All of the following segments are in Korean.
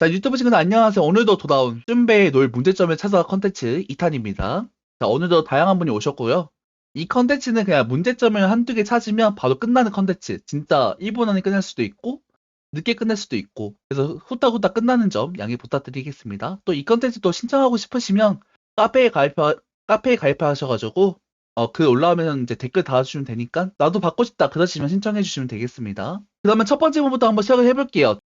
자, 유튜브 친구들 안녕하세요. 오늘도 돌아온 쭌베의 놀 문제점을 찾아 컨텐츠 2탄입니다. 자, 오늘도 다양한 분이 오셨고요. 이 컨텐츠는 그냥 문제점을 한두 개 찾으면 바로 끝나는 컨텐츠. 진짜 1분 안에 끝날 수도 있고, 늦게 끝날 수도 있고, 그래서 후딱후딱 끝나는 점 양해 부탁드리겠습니다. 또 이 컨텐츠 또 신청하고 싶으시면 카페에 가입, 카페에 가입하셔가지고, 어, 글 올라오면 이제 댓글 달아주시면 되니까, 나도 받고 싶다. 그러시면 신청해주시면 되겠습니다. 그러면 첫 번째 부분부터 한번 시작을 해볼게요.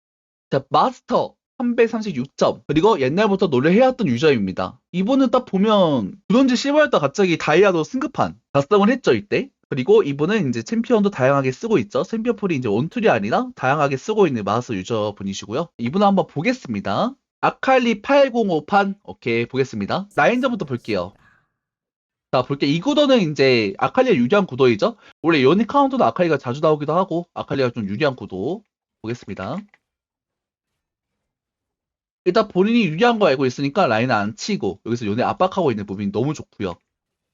자, 마스터 336점. 그리고 옛날부터 노래 해왔던 유저입니다. 이분은 딱 보면 브론즈 실버였다 갑자기 다이아로 승급한 달성을 했죠, 이때. 그리고 이분은 이제 챔피언도 다양하게 쓰고 있죠. 챔피언 풀이 이제 원툴이 아니라 다양하게 쓰고 있는 마스 유저 분이시고요. 이분은 한번 보겠습니다. 아칼리 805판, 오케이, 보겠습니다. 라인전부터 볼게요. 자, 볼게요. 이 구도는 이제 아칼리가 유리한 구도이죠. 원래 연니 카운터도 아칼리가 자주 나오기도 하고, 아칼리가 좀 유리한 구도. 보겠습니다. 일단 본인이 유리한 거 알고 있으니까 라인을 안 치고 여기서 요네 압박하고 있는 부분이 너무 좋고요.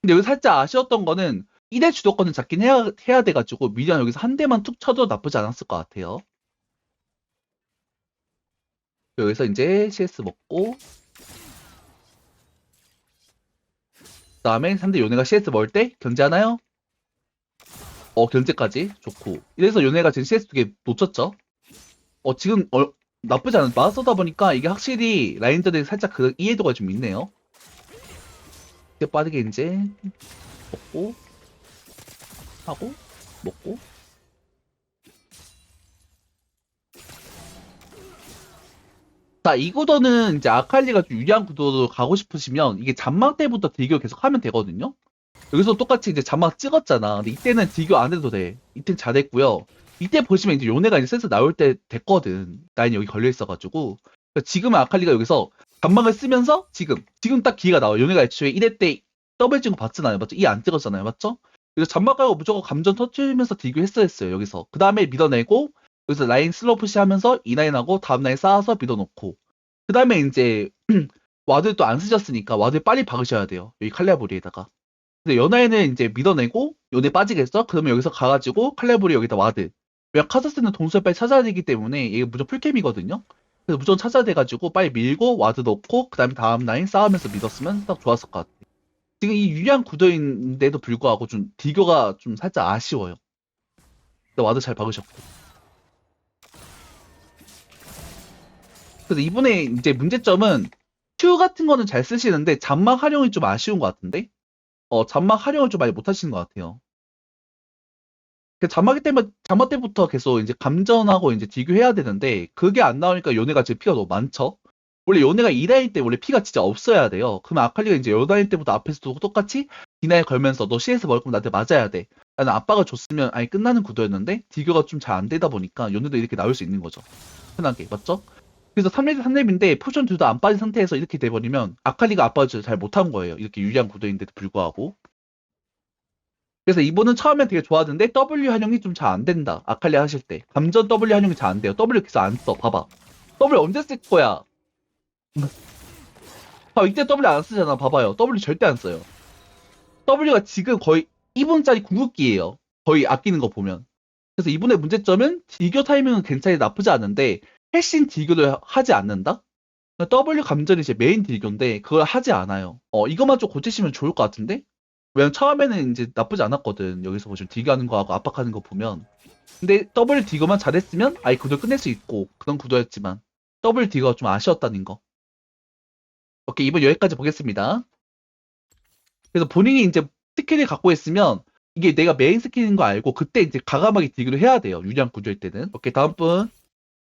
근데 여기 살짝 아쉬웠던 거는 1회 주도권을 잡긴 해야, 해야 돼가지고 미디안 여기서 한 대만 툭 쳐도 나쁘지 않았을 것 같아요. 여기서 이제 CS 먹고 그 다음에 상대 요네가 CS 먹을 때 견제하나요? 어 견제까지 좋고 이래서 요네가 지금 CS 두 개 놓쳤죠? 어 지금 어, 나쁘지 않은 마스터다 보니까 이게 확실히 라인전에 살짝 그 이해도가 좀 있네요. 이렇게 빠르게 이제 먹고 하고 먹고 자, 이 구도는 이제 아칼리가 좀 유리한 구도로 가고 싶으시면 이게 잔망 때부터 딜교 계속 하면 되거든요. 여기서 똑같이 이제 잔망 찍었잖아. 근데 이때는 딜교 안 해도 돼. 이때는 잘했고요. 이때 보시면 이제 요네가 이제 센스 나올 때 됐거든. 라인이 여기 걸려 있어가지고. 그러니까 지금은 아칼리가 여기서 단막을 쓰면서 지금, 지금 딱 기회가 나와요. 요네가 애초에 1회 때 더블 거 봤잖아요. 맞죠? 이 안 찍었잖아요. 맞죠? 그래서 잔막 깔고 무조건 감전 터트리면서 딜교 했어야 했어요. 여기서. 그 다음에 밀어내고, 여기서 라인 슬로우 푸시 하면서 이 라인하고 다음 라인 쌓아서 밀어놓고. 그 다음에 이제, 와드 또 안 쓰셨으니까 와드 빨리 박으셔야 돼요. 여기 칼리아보리에다가. 근데 연하에는 이제 밀어내고, 요네 빠지겠죠? 그러면 여기서 가가지고 칼리아보리 여기다 와드. 왜냐 카사스는 동수를 빨리 찾아야 되기 때문에 이게 무조건 풀캠이거든요. 그래서 무조건 찾아야 돼가지고 빨리 밀고 와드 넣고 그 다음에 다음 라인 싸우면서 믿었으면 딱 좋았을 것 같아요. 지금 이 유리한 구도인데도 불구하고 좀 디교가 좀 살짝 아쉬워요. 와드 잘 박으셨고. 그래서 이번에 이제 문제점은 큐 같은 거는 잘 쓰시는데 잔막 활용이 좀 아쉬운 것 같은데? 어, 잔막 활용을 좀 많이 못 하시는 것 같아요. 그 잔마기 때문에 잔마 때부터 계속 이제 감전하고 이제 딜교해야 되는데 그게 안 나오니까 요네가 지금 피가 너무 많죠. 원래 요네가 2라인 때 원래 피가 진짜 없어야 돼요. 그러면 아칼리가 이제 요라인 때부터 앞에서도 똑같이 디나에 걸면서 너 CS 먹을 거면 나한테 맞아야 돼. 라는 압박을 줬으면 아예 끝나는 구도였는데 딜교가 좀 잘 안 되다 보니까 요네도 이렇게 나올 수 있는 거죠. 편하게 맞죠? 그래서 3렙 3렙인데 포션 둘 다 안 빠진 상태에서 이렇게 돼버리면 아칼리가 압박을 잘 못한 거예요. 이렇게 유리한 구도인데도 불구하고. 그래서 이분은 처음엔 되게 좋았는데 W 활용이 좀 잘 안 된다. 아칼리 하실 때. 감전 W 활용이 잘 안 돼요. W 계속 안 써. 봐봐. W 언제 쓸 거야? 봐, 이때 W 안 쓰잖아. 봐봐요. W 절대 안 써요. W가 지금 거의 2분짜리 궁극기예요. 거의 아끼는 거 보면. 그래서 이분의 문제점은 딜교 타이밍은 괜찮이 나쁘지 않은데 핵심 딜교를 하지 않는다? W 감전이 제 메인 딜교인데 그걸 하지 않아요. 어, 이것만 좀 고치시면 좋을 것 같은데? 왜냐면 처음에는 이제 나쁘지 않았거든. 여기서 보시면 디그하는 거하고 압박하는 거 보면. 근데 더블 디그만 잘했으면 아예 구도 끝낼 수 있고 그런 구도였지만 더블 디그가 좀 아쉬웠다는 거. 오케이 이번 여기까지 보겠습니다. 그래서 본인이 이제 스킬을 갖고 있으면 이게 내가 메인 스킬인 거 알고 그때 이제 가감하게 디그를 해야 돼요. 유리한 구조일 때는. 오케이 다음 분.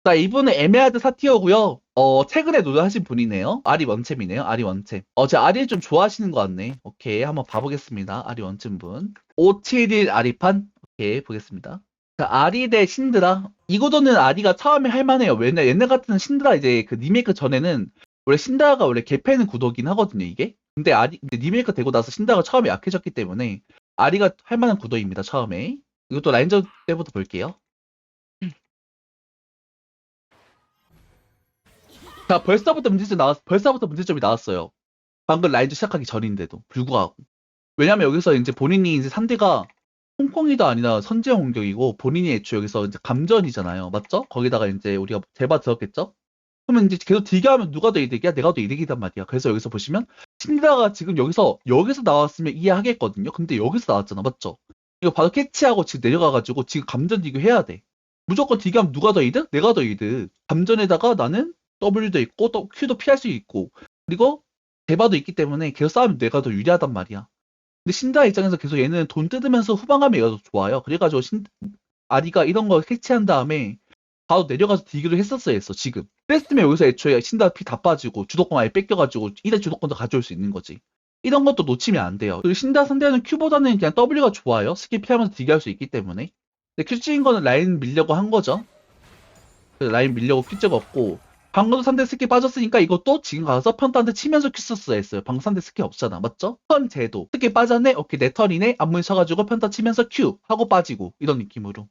자, 이분은 에메아드 사티어고요. 어, 최근에 노래하신 분이네요. 아리 원챔이네요. 아리 원챔. 어, 제 아리를 좀 좋아하시는 것 같네. 오케이, 한번 봐보겠습니다. 아리 원챔 분. 571 아리판. 오케이, 보겠습니다. 자, 아리 대 신드라. 이거도는 아리가 처음에 할만해요. 왜냐, 옛날 같은 신드라 이제 그 리메이크 전에는 원래 신드라가 원래 개패는 구도긴 하거든요, 이게. 근데 아리, 근데 리메이크 되고 나서 신드라가 처음에 약해졌기 때문에 아리가 할만한 구도입니다, 처음에. 이것도 라인전 때부터 볼게요. 자, 벌써부터 문제점 나왔, 벌써부터 문제점이 나왔어요. 방금 라인즈 시작하기 전인데도 불구하고. 왜냐면 여기서 이제 본인이 이제 상대가 홍콩이도 아니라 선제 공격이고 본인이 애초에 여기서 이제 감전이잖아요. 맞죠? 거기다가 이제 우리가 제바 들었겠죠? 그러면 이제 계속 딜교하면 누가 더 이득이야? 내가 더 이득이단 말이야. 그래서 여기서 보시면 신다가 지금 여기서 여기서 나왔으면 이해하겠거든요. 근데 여기서 나왔잖아, 맞죠? 이거 바로 캐치하고 지금 내려가가지고 지금 감전 딜교 해야 돼. 무조건 딜교하면 누가 더 이득? 내가 더 이득. 감전에다가 나는 W도 있고 또 Q도 피할 수 있고 그리고 대바도 있기 때문에 계속 싸우면 내가 더 유리하단 말이야. 근데 신다 입장에서 계속 얘는 돈 뜯으면서 후방감이 얘가 더 좋아요. 그래가지고 신 아리가 이런 거 캐치한 다음에 바로 내려가서 딜교를 했었어야 했어 지금. 그랬으면 여기서 애초에 신다 피 다 빠지고 주도권 아예 뺏겨가지고 1회 주도권도 가져올 수 있는 거지. 이런 것도 놓치면 안 돼요. 그리고 신다 상대는 Q보다는 그냥 W가 좋아요. 스킬 피하면서 딜교할 수 있기 때문에. 근데 Q 찍은 거는 라인 밀려고 한 거죠. 라인 밀려고 Q 찍었고 방금도 상대 스킬 빠졌으니까 이것도 지금 가서 편타한테 치면서 썼어야 했어요. 방금 상대 스킬 없잖아. 맞죠? 턴 제도. 스킬 빠졌네? 오케이 내 턴이네? 앞문 쳐가지고 편타 치면서 Q 하고 빠지고 이런 느낌으로.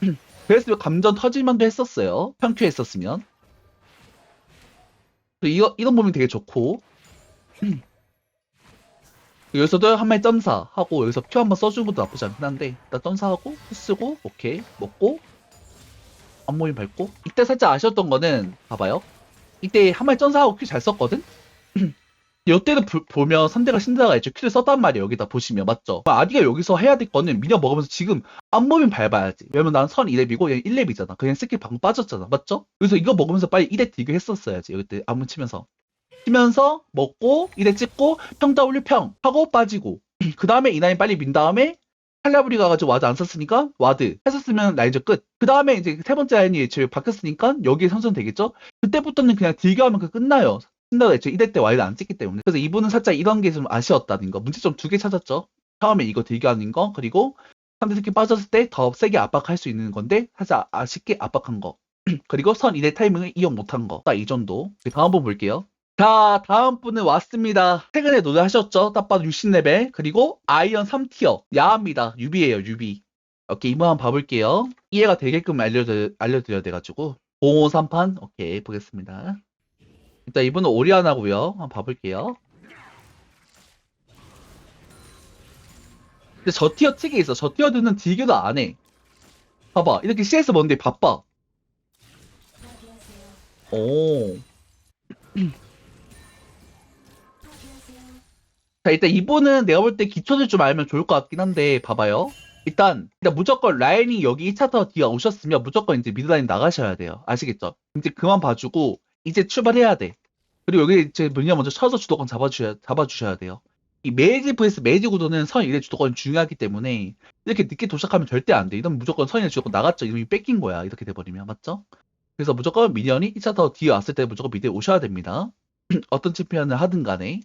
그래서 감전 터질만도 했었어요. 평큐 했었으면. 이거, 이런 몸이 되게 좋고. 여기서도 한 마리 점사 하고 여기서 큐 한번 써주는 것도 나쁘지 않긴 한데 일단 점사하고 큐 쓰고 오케이 먹고 앞모임 밟고 이때 살짝 아쉬웠던 거는 봐봐요. 이때 한 마리 점사하고 큐 잘 썼거든? 이때도 보면 상대가 신드라가 있죠. 큐를 썼단 말이에요 여기다 보시면. 맞죠? 아디가 여기서 해야 될 거는 미녀 먹으면서 지금 앞모임 밟아야지. 왜냐면 난 선 2렙이고 얘 1렙이잖아. 그냥 스킬 방금 빠졌잖아. 맞죠? 그래서 이거 먹으면서 빨리 1렙 딜교 했었어야지 여기 때 앞문 치면서. 치면서 먹고 이래 찍고 평 W 평 하고 빠지고. 그 다음에 이나인 빨리 민 다음에 칼라브리 가가지고 와드 안 썼으니까 와드 했었으면 라인저 끝. 그 다음에 이제 세 번째 라인이 애초에 바뀌었으니까 여기에 선선 되겠죠? 그때부터는 그냥 딜교하면 그 끝나요. 신다가 애초에 이럴 때 와드 안 찍기 때문에. 그래서 이분은 살짝 이런 게 좀 아쉬웠다는 거. 문제점 두 개 찾았죠. 처음에 이거 딜교하는 거 그리고 상대 스킬 빠졌을 때 더 세게 압박할 수 있는 건데 살짝 아쉽게 압박한 거. 그리고 선 이대 타이밍을 이용 못한 거. 딱 이 정도. 다음 번 볼게요. 자, 다음 분은 왔습니다. 최근에 노래 하셨죠? 딱 봐도 60레벨. 그리고 아이언 3티어. 야합니다. 유비예요, 유비. 오케이, 이번 한번 봐볼게요. 이해가 되게끔 알려드, 알려드려야 돼가지고. 0538. 오케이, 보겠습니다. 일단 이분은 오리아나고요 한번 봐볼게요. 근데 저 티어 특이 있어. 저 티어들은 딜교도 안 해. 봐봐. 이렇게 CS 뭔데 바빠. 오. 자, 일단 이분은 내가 볼 때 기초를 좀 알면 좋을 것 같긴 한데, 봐봐요. 일단, 일단 무조건 라인이 여기 2차 터 뒤가 오셨으면 무조건 이제 미드라인 나가셔야 돼요. 아시겠죠? 이제 그만 봐주고, 이제 출발해야 돼. 그리고 여기 이제 문제 먼저 쳐서 주도권 잡아주셔야, 잡아주셔야 돼요. 이 메이지 vs 메이지 구도는 선 1의 주도권이 중요하기 때문에, 이렇게 늦게 도착하면 절대 안 돼. 이러면 무조건 선 1의 주도권 나갔죠. 이러면 뺏긴 거야. 이렇게 돼버리면. 맞죠? 그래서 무조건 미니언이 2차 터 뒤에 왔을 때 무조건 미드에 오셔야 됩니다. 어떤 챔피언을 하든 간에.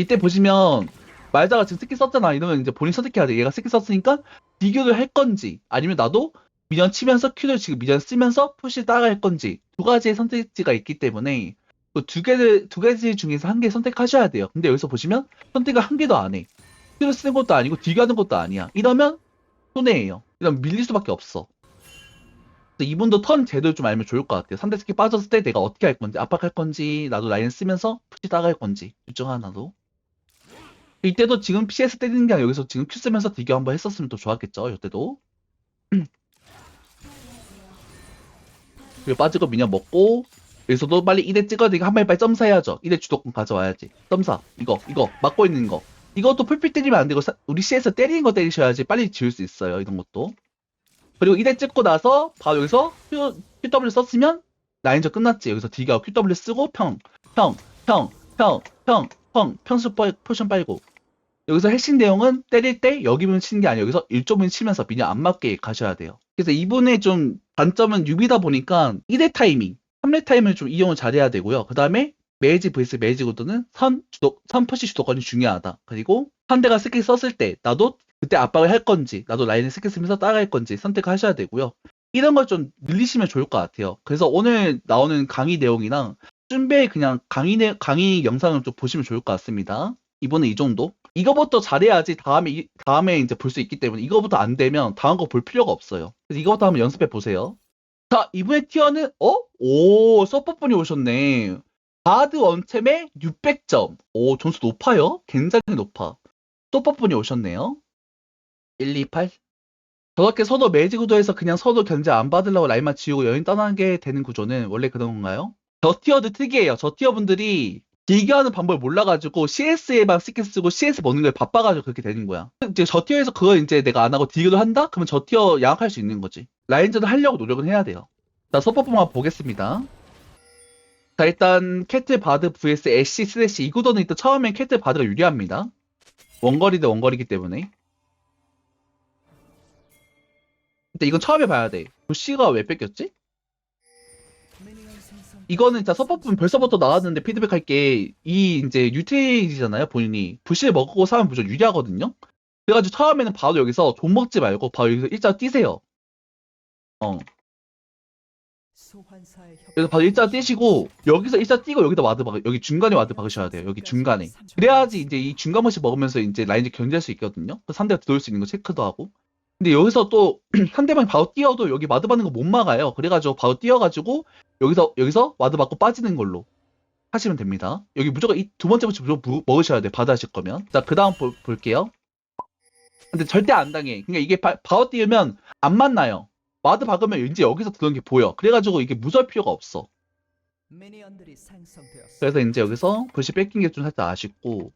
이때 보시면 말자가 지금 스킬 썼잖아. 이러면 이제 본인 선택해야 돼. 얘가 스킬 썼으니까 비교를 할 건지 아니면 나도 미년 치면서 큐를 지금 미년 쓰면서 푸시 따라갈 건지 두 가지의 선택지가 있기 때문에 그두 개를 두 가지 중에서 한 개 선택하셔야 돼요. 근데 여기서 보시면 선택을 한 개도 안 해. 큐를 쓰는 것도 아니고 비교하는 것도 아니야. 이러면 손해예요. 이러면 밀릴 수밖에 없어. 이분도 턴 제도를 좀 알면 좋을 것 같아요. 상대 스킬 빠졌을 때 내가 어떻게 할 건지 압박할 건지 나도 라인 쓰면서 푸시 따라갈 건지 둘 중 하나도 이때도 지금 PS 때리는 게 아니라 여기서 지금 Q 쓰면서 딜교 한번 했었으면 더 좋았겠죠, 이때도. 그리고 빠지고 미녀 먹고, 여기서도 빨리 1대 찍어야 되니까 한 마리 빨리 점사해야죠. 1대 주도권 가져와야지. 점사, 이거, 이거, 막고 있는 거. 이것도 풀필 때리면 안 되고, 사- 우리 CS 때리는 거 때리셔야지 빨리 지울 수 있어요, 이런 것도. 그리고 1대 찍고 나서, 바로 여기서 Q, QW 썼으면, 라인저 끝났지. 여기서 딜교 QW 쓰고, 평, 평, 평, 평, 평, 평, 평수 빠- 포션 빨고. 여기서 핵심 내용은 때릴 때 여기면 치는 게 아니라 여기서 1점은 치면서 미녀 안 맞게 가셔야 돼요. 그래서 이분의 좀 단점은 6이다 보니까 1회 타이밍, 3회 타이밍을 좀 이용을 잘해야 되고요. 그 다음에 메이지 vs 메이지 구도는 선 주도, 선 푸시 주도권이 중요하다. 그리고 상대가 스킬 썼을 때 나도 그때 압박을 할 건지, 나도 라인에 스킬 쓰면서 따라갈 건지 선택하셔야 되고요. 이런 걸 좀 늘리시면 좋을 것 같아요. 그래서 오늘 나오는 강의 내용이랑 준비에 그냥 강의, 내- 강의 영상을 좀 보시면 좋을 것 같습니다. 이번에 이 정도. 이거부터 잘해야지 다음에 이- 다음에 이제 볼 수 있기 때문에 이거부터 안 되면 다음 거 볼 필요가 없어요. 그래서 이거부터 한번 연습해 보세요. 자 이번에 티어는 어? 오 서퍼분이 오셨네. 바드 원챔에 600점. 오 점수 높아요. 굉장히 높아. 서퍼분이 오셨네요. 128 저렇게 서도 매지 구도에서 그냥 서도 견제 안 받으려고 라인만 지우고 여인 떠나게 되는 구조는 원래 그런 건가요? 저 티어도 특이해요. 저 티어 분들이 딜교하는 방법을 몰라가지고 CS에만 스킬 쓰고 CS 먹는 거에 바빠가지고 그렇게 되는 거야. 이제 저 티어에서 그거 이제 내가 안 하고 딜교를 한다? 그러면 저 티어 양악할 수 있는 거지. 라인전을 하려고 노력은 해야 돼요. 자, 서퍼포만 보겠습니다. 자, 일단 캐틀 바드 vs 애쉬 슬래시 이 구도는 일단 처음엔 캐틀 바드가 유리합니다. 원거리 대 원거리기 때문에. 근데 이건 처음에 봐야 돼. 부시가 왜 뺏겼지? 이거는 진짜 서퍼분 벌써부터 나왔는데 피드백 할 게 이 이제 유테이지잖아요 본인이. 부시를 먹고 사면 무조건 유리하거든요? 그래가지고 처음에는 바로 여기서 돈 먹지 말고 바로 여기서 일자 뛰세요. 어. 그래서 바로 일자 뛰시고 여기서 일자 뛰고 여기다 와드 박 여기 중간에 와드 박으셔야 돼요 여기 중간에. 그래야지 이제 이 중간 머시 먹으면서 이제 라인즈 견제할 수 있거든요? 그 상대가 들어올 수 있는 거 체크도 하고. 근데 여기서 또 상대방이 바로 뛰어도 여기 와드 받는 거 못 막아요. 그래가지고 바로 뛰어가지고 여기서 여기서 와드 받고 빠지는 걸로 하시면 됩니다. 여기 무조건 이 두 번째 부터 무조건 부- 먹으셔야 돼. 하실 거면. 자, 그 다음 볼게요. 근데 절대 안 당해. 그러니까 이게 바, 바로 띄우면 안 만나요. 와드 박으면 왠지 여기서 들어오는 게 보여. 그래가지고 이게 무서울 필요가 없어. 그래서 이제 여기서 불시 뺏긴 게 좀 살짝 아쉽고.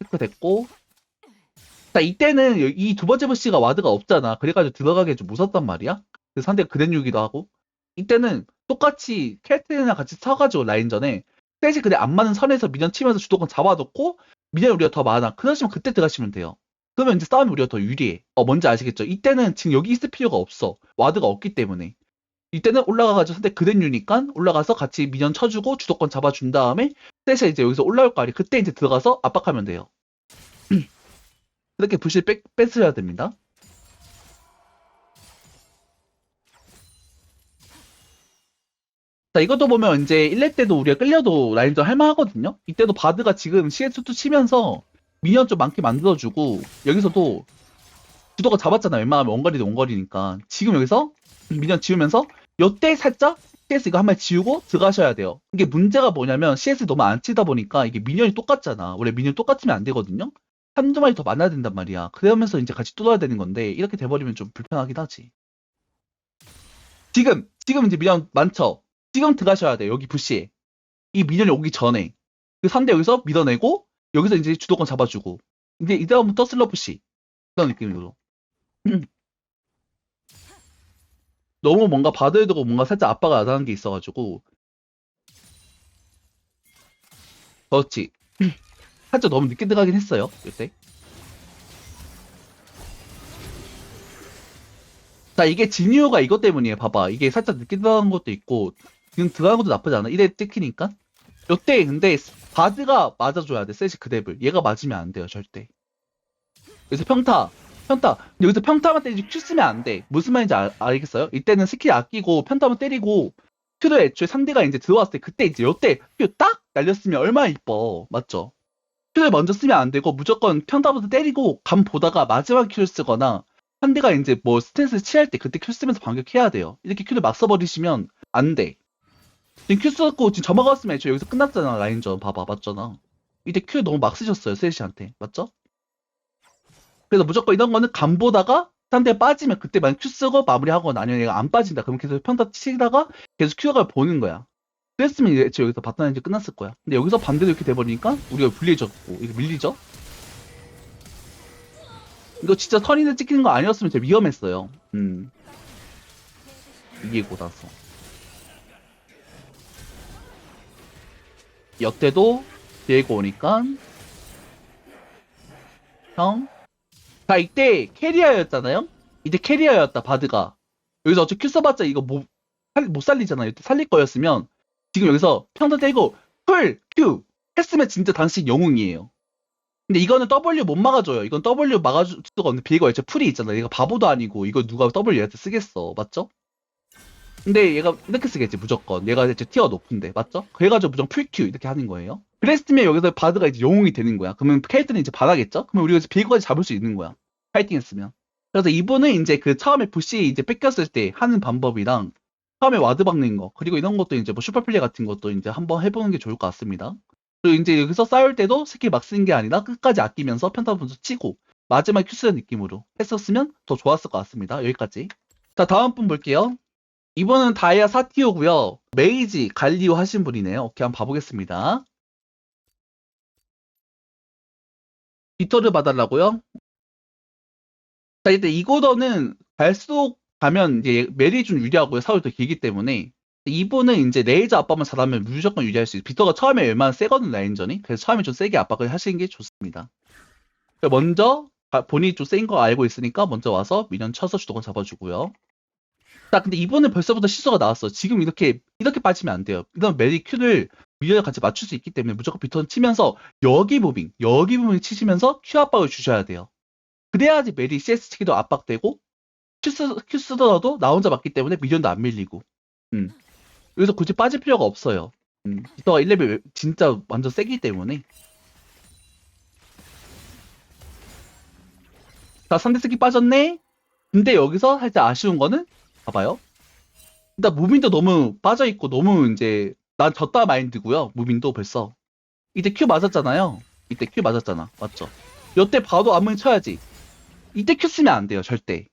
체크 됐고. 자, 이때는 이 두 번째 부시가 와드가 없잖아. 그래가지고 들어가기 좀 무섭단 말이야. 그 상대가 그랜유기도 하고. 이때는 똑같이 캐틀이랑 같이 서가지고 라인전에 셋이 근데 안 맞는 선에서 미년 치면서 주도권 잡아놓고 미년 우리가 더 많아. 그러시면 그때 들어가시면 돼요. 그러면 이제 싸움이 우리가 더 유리해. 어, 뭔지 아시겠죠? 이때는 지금 여기 있을 필요가 없어. 와드가 없기 때문에. 이때는 올라가가지고 상대 그랜유니까 올라가서 같이 미년 쳐주고 주도권 잡아준 다음에 셋이 이제 여기서 올라올 거 아니 그때 이제 들어가서 압박하면 돼요. 그렇게 부실 뺏, 뺏으셔야 됩니다. 자, 이것도 보면 이제 1렙 때도 우리가 끌려도 라인전 할만하거든요? 이때도 바드가 지금 CS2 치면서 미니언 좀 많게 만들어주고, 여기서도 주도가 잡았잖아. 웬만하면 원거리도 원거리니까. 지금 여기서 미니언 지우면서, 요때 살짝 CS 이거 한번 지우고 들어가셔야 돼요. 이게 문제가 뭐냐면 CS 너무 안 치다 보니까 이게 미니언이 똑같잖아. 원래 미니언 똑같으면 안 되거든요? 한두 마리 더 만나야 된단 말이야. 그러면서 이제 같이 뚫어야 되는 건데, 이렇게 돼버리면 좀 불편하긴 하지. 지금, 지금 이제 미니언 많죠? 지금 들어가셔야 돼요. 여기 부시에. 이 미니언이 오기 전에. 그 상대 여기서 밀어내고, 여기서 이제 주도권 잡아주고. 이제 이다음부터 슬러 부시. 그런 느낌으로. 너무 뭔가 되고 뭔가 살짝 안 하는 게 있어가지고. 그렇지. 살짝 너무 늦게 들어가긴 했어요. 이때. 자, 이게 진이유가 이것 때문이에요. 봐봐. 이게 살짝 늦게 들어간 것도 있고, 지금 것도 나쁘지 않아. 이래 찍히니까. 요때, 근데, 바드가 맞아줘야 돼. 셋이 그랩을. 얘가 맞으면 안 돼요. 절대. 여기서 평타. 평타. 근데 여기서 평타만 때리지 큐 쓰면 안 돼. 무슨 말인지 알, 알겠어요? 이때는 스킬 아끼고, 평타만 때리고, 큐를 애초에 상대가 이제 들어왔을 때, 그때 이제 요때 큐 딱 날렸으면 얼마나 이뻐. 맞죠? 큐를 먼저 쓰면 안 되고, 무조건 평타부터 때리고, 감 보다가 마지막 큐를 쓰거나, 상대가 이제 뭐 스탠스 취할 때 그때 큐 쓰면서 반격해야 돼요. 이렇게 큐를 막 써버리시면 안 돼. 지금 큐 썼고 지금 점화갔으면 애초에 여기서 끝났잖아 라인전 봐봐 맞잖아. 이때 큐 너무 막 쓰셨어요 세시한테 맞죠? 그래서 무조건 이런 거는 감 보다가 상대 빠지면 그때 만약 큐 쓰고 마무리하거나 아니면 얘가 안 빠진다 그럼 계속 평타 치다가 계속 큐가 보는 거야. 그랬으면 이제 여기서 바텀 이제 끝났을 거야. 근데 여기서 반대로 이렇게 돼버리니까 우리가 불리해졌고 이게 밀리죠? 이거 진짜 선인을 찍히는 거 아니었으면 진짜 위험했어요. 음. 이기고 나서. 역대도 디에고 오니까 형. 자 이때 캐리어였잖아요. 이때 캐리어였다 바드가. 여기서 어차피 큐 써봤자 이거 못, 살- 못 살리잖아요. 살릴 거였으면 지금 여기서 평타 떼고 풀 큐 했으면 진짜 당신 영웅이에요. 근데 이거는 W 못 막아줘요. 이건 W 막아줄 수가 없는 비가 애초에 풀이 있잖아. 얘가 바보도 아니고 이거 누가 W 얘한테 쓰겠어. 맞죠? 근데 얘가 이렇게 쓰겠지 무조건. 얘가 이제 티어 높은데 맞죠? 그래가지고 무조건 풀큐 이렇게 하는 거예요. 그랬으면 여기서 바드가 이제 영웅이 되는 거야. 그러면 캐릭터는 이제 바라겠죠? 그러면 우리가 이제 비거까지 잡을 수 있는 거야. 파이팅 했으면. 그래서 이분은 이제 그 처음에 부시 이제 뺏겼을 때 하는 방법이랑 처음에 와드 박는 거 그리고 이런 것도 이제 뭐 슈퍼플레이 같은 것도 이제 한번 해보는 게 좋을 것 같습니다. 그리고 이제 여기서 싸울 때도 스킬 막 쓰는 게 아니라 끝까지 아끼면서 편타 분수 치고 마지막 큐 쓰는 느낌으로 했었으면 더 좋았을 것 같습니다. 여기까지. 자, 다음 분 볼게요. 이번은 다이아 사티오고요. 메이지 갈리오 하신 분이네요. 오케이, 한번 봐보겠습니다. 빅토르 봐달라고요? 자, 이때 이고더는 갈수록 가면 이제 멜이 좀 유리하고요. 사월이 더 길기 때문에. 이분은 이제 레이저 압박만 잘하면 무조건 유리할 수 있어요. 빅터가 처음에 얼마나 세거든 라인전이. 그래서 처음에 좀 세게 압박을 하시는 게 좋습니다. 먼저 아, 본인이 좀 센 거 알고 있으니까 먼저 와서 미년 쳐서 주도권 잡아주고요. 자, 근데 이번에 벌써부터 실수가 나왔어. 지금 이렇게 이렇게 빠지면 안 돼요. 이런 메리 큐를 미련을 같이 맞출 수 있기 때문에 무조건 빅터는 치면서 여기 무빙, 여기 무빙 치시면서 큐 압박을 주셔야 돼요. 그래야지 메리 CS 치기도 압박되고 큐, 쓰, 큐 쓰더라도 나 혼자 맞기 때문에 미련도 안 밀리고. 음. 여기서 굳이 빠질 필요가 없어요. 음. 빅터가 1레벨 진짜 완전 세기 때문에. 자, 상대 스키 빠졌네? 근데 여기서 살짝 아쉬운 거는, 봐봐요. 일단 무빈도 너무 빠져있고, 너무 이제, 난 졌다 마인드고요. 무빈도 벌써. 이때 큐 맞았잖아요. 이때 큐 맞았잖아. 맞죠? 여태 봐도 안무이 쳐야지. 이때 큐 쓰면 안 돼요, 절대.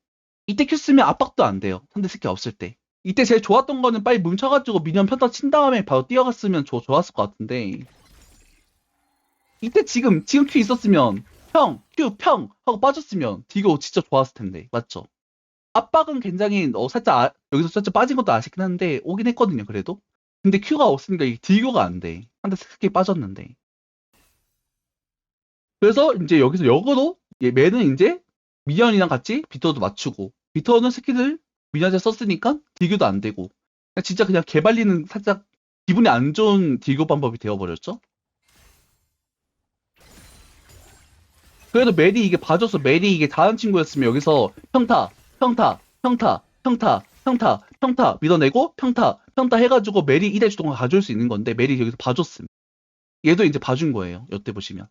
이때 큐 쓰면 압박도 안 돼요. 상대 스키 없을 때. 이때 제일 좋았던 거는 빨리 뭉쳐가지고 미니언 편타 친 다음에 바로 뛰어갔으면 좋, 좋았을 것 같은데. 이때 지금, 지금 큐 있었으면, 평, 큐, 평 하고 빠졌으면 디고 진짜 좋았을 텐데. 맞죠? 압박은 굉장히, 어, 살짝, 아- 여기서 살짝 빠진 것도 아쉽긴 한데, 오긴 했거든요, 그래도. 근데 큐가 없으니까 이게 디고가 안 돼. 한대 스키 빠졌는데. 그래서 이제 여기서 역으로, 얘 매는 이제 미니언이랑 같이 비터도 맞추고, 비터는 스킬을 미니언에 썼으니까 디교도 안 되고, 그냥 진짜 그냥 개발리는 살짝 기분이 안 좋은 디교 방법이 되어버렸죠? 그래도 메리 이게 봐줘서 메리 이게 다른 친구였으면 여기서 평타, 평타, 평타, 평타, 평타, 평타 밀어내고 평타, 평타 해가지고 메리 1회 주동안 가져올 수 있는 건데 메리 여기서 봐줬음. 얘도 이제 봐준 거예요. 여태 보시면.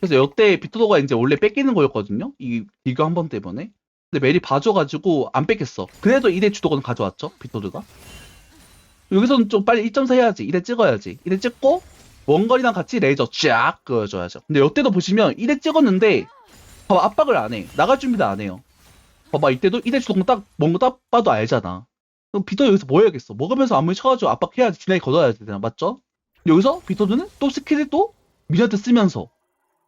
그래서 여태 비토도가 이제 원래 뺏기는 거였거든요. 이 비교 한 번 때문에. 근데 메리 봐줘가지고 안 뺏겼어. 그래도 1회 주도권 가져왔죠. 비토드가. 여기서는 좀 빨리 1.4 해야지. 1회 찍어야지. 1회 찍고 원거리랑 같이 레이저 쫙 그어줘야죠. 근데 이때도 보시면 1회 찍었는데 봐봐 압박을 안 해. 나갈 준비도 안 해요. 봐봐 이때도 1회 주동 딱 뭔가 딱 봐도 알잖아. 그럼 비터 여기서 뭐 해야겠어? 먹으면서 안무리 쳐가지고 압박해야지 진하게 걷어야 되잖아. 맞죠? 여기서 비터드는 또 스킬을 또 미한테 쓰면서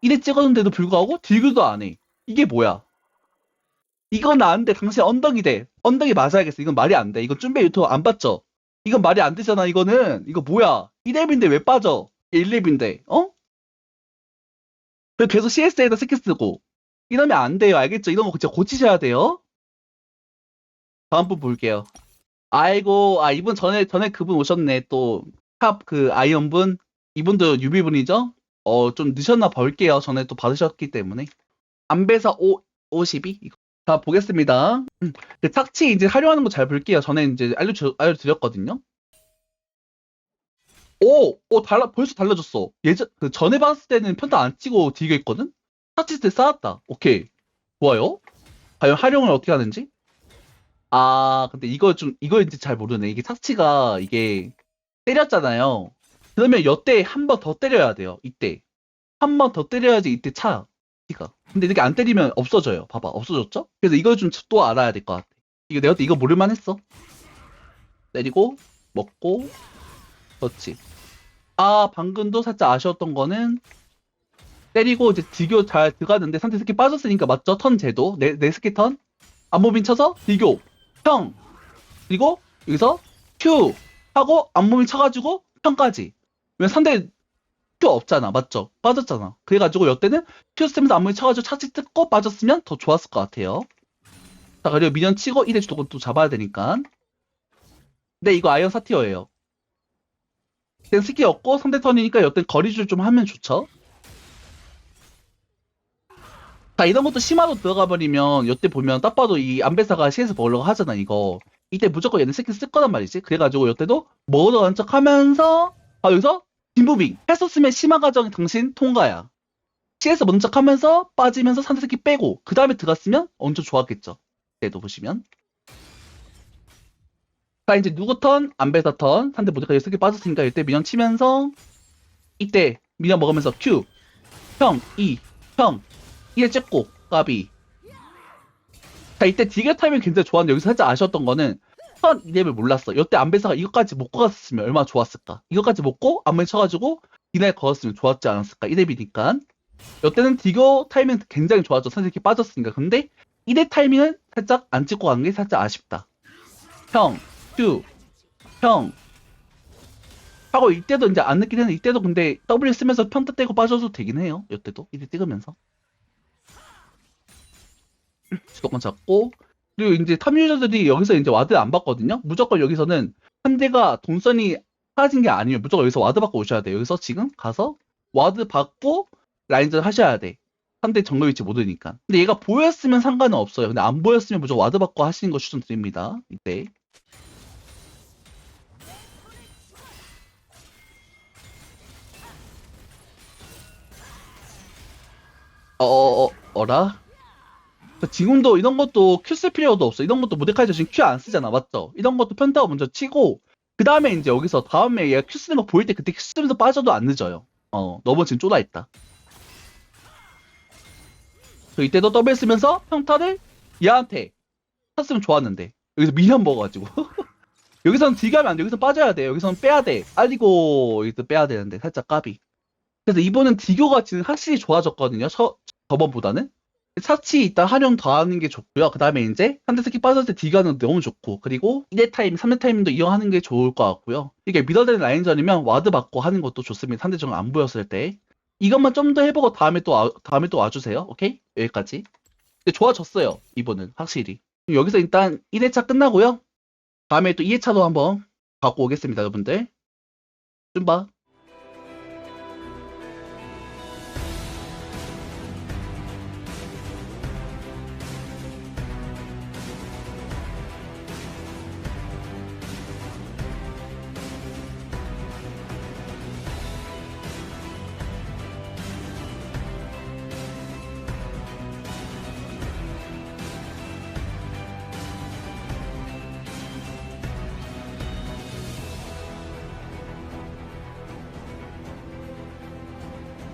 1회 찍었는데도 불구하고 딜교도 안 해. 이게 뭐야? 이건 나은데 당신 언덕이 돼. 언덕이 맞아야겠어. 이건 말이 안 돼. 이건 쭌베 유튜브 안 봤죠? 이건 말이 안 되잖아. 이거는 이거 뭐야? 1렙인데 왜 빠져? 1렙인데 어? 그 계속 CS에다 스킬 쓰고 이러면 안 돼요. 알겠죠? 이런 거 진짜 고치셔야 돼요. 다음 분 볼게요. 아이고, 아 이분 전에 전에 그분 오셨네. 또 탑 그 아이언 분 이분도 유비 분이죠? 어 좀 늦었나 볼게요. 전에 또 받으셨기 때문에 안배사 5 52 이거. 자 보겠습니다. 음, 그 착취 이제 활용하는 거 잘 볼게요. 전에 이제 알려주, 알려드렸거든요. 오, 오 달라 벌써 달라졌어. 예전 그 전에 봤을 때는 편타 안 치고 뒤게 있거든. 때 쌓았다. 오케이, 좋아요. 과연 활용을 어떻게 하는지? 아, 근데 이거 좀 이거 이제 잘 모르네. 이게 착취가 이게 때렸잖아요. 그러면 여태 한 번 더 때려야 돼요. 이때 한 번 더 때려야지 이때 차. 가 근데 이렇게 안 때리면 없어져요. 봐봐, 없어졌죠? 그래서 이걸 좀 또 알아야 될 것 같아. 이거 내가 이거 모를만 했어. 때리고 먹고 그렇지. 아 방금도 살짝 아쉬웠던 거는 때리고 이제 딜교 잘 들어갔는데 상대 스킬 빠졌으니까 맞죠? 턴 제도? 내, 내 스킬 턴? 앞몸인 쳐서 딜교 평. 그리고 여기서 Q 하고 앞몸인 쳐가지고 평까지. 왜 상대 큐 없잖아. 맞죠? 빠졌잖아. 그래가지고 여태는 큐 쓰면서 앞몸인 쳐가지고 차지 뜯고 빠졌으면 더 좋았을 것 같아요. 자 그리고 미년 치고 1회 주도권 또 잡아야 되니까. 근데 이거 아이언 사티어예요. 그냥 스킬 없고 상대 턴이니까 여태 거리줄 좀 하면 좋죠 자 이런 것도 심화로 들어가 버리면 여태 보면 딱 봐도 이 안배사가 CS 먹으려고 하잖아 이거. 이때 무조건 얘는 스킬 쓸 거란 말이지. 그래가지고 여태도 먹으러 간척 하면서 아 여기서 뒷무빙. 했었으면 심화 과정 당신 통과야. CS 먼저 척 하면서 빠지면서 상대 스킬 빼고 그 다음에 들어갔으면 엄청 좋았겠죠. 때도 보시면. 자 이제 누구 턴? 안배사 턴. 상대 모두가 스킬 빠졌으니까 이때 미년 치면서 이때 미년 먹으면서 Q. 평 2, 평 1회 찍고 까비. 자 이때 디게 타이밍 굉장히 좋았는데 여기서 살짝 아쉬웠던 거는 선 이랩을 몰랐어. 이때 안배사가 이것까지 못 걸었으면 얼마나 좋았을까. 이것까지 먹고 안면 쳐가지고 디나에 걸었으면 좋았지 않았을까. 1랩이니까. 이때는 디거 타이밍 굉장히 좋았죠. 선생님이 빠졌으니까. 근데 1회 타이밍은 살짝 안 찍고 간 게 살짝 아쉽다. 형, 큐, 형. 하고 이때도 이제 안 느끼는 이때도 근데 W 쓰면서 평타 떼고 빠져도 되긴 해요. 이때도 이때 찍으면서 주도권 잡고 그리고 이제 탑 유저들이 여기서 이제 와드 안 받거든요. 무조건 여기서는 상대가 동선이 사라진 게 아니에요. 무조건 여기서 와드 받고 오셔야 돼요. 여기서 지금 가서 와드 받고 라인전 하셔야 돼. 상대 정글 위치 모르니까. 근데 얘가 보였으면 상관은 없어요. 근데 안 보였으면 무조건 와드 받고 하시는 거 추천드립니다. 이때. 어어어 어라? 지금도 이런 것도 큐 쓸 필요도 없어. 이런 것도 모데카이저 지금 큐 안 쓰잖아, 맞죠? 이런 것도 편타가 먼저 치고 그 다음에 이제 여기서 다음에 얘가 큐 쓰는 거 보일 때 그때 큐 쓰면서 빠져도 안 늦어요. 어, 너무 지금 쫄아 있다. 저 이때도 더블 쓰면서 평타를 얘한테 쳤으면 좋았는데 여기서 미련 먹어가지고 여기서는 딜가면 안 돼. 여기서 빠져야 돼. 여기서는 빼야 돼. 알리고 여기서 빼야 되는데 살짝 까비. 그래서 이번은 디교가 지금 확실히 좋아졌거든요. 저, 저번보다는. 사치 일단 활용 더 하는 게 좋고요. 그 다음에 이제 상대 스킬 빠졌을 때 디가는 너무 좋고 그리고 2대 타임, 3대 타임도 이용하는 게 좋을 것 같고요. 이게 미더된 라인전이면 와드 받고 하는 것도 좋습니다. 상대적으로 안 보였을 때. 이것만 좀 더 해보고 다음에 또 와, 다음에 또 와주세요. 오케이? 여기까지. 근데 좋아졌어요. 이번은 확실히. 여기서 일단 1회차 끝나고요. 다음에 또 2회차도 한번 갖고 오겠습니다, 여러분들. 좀 봐.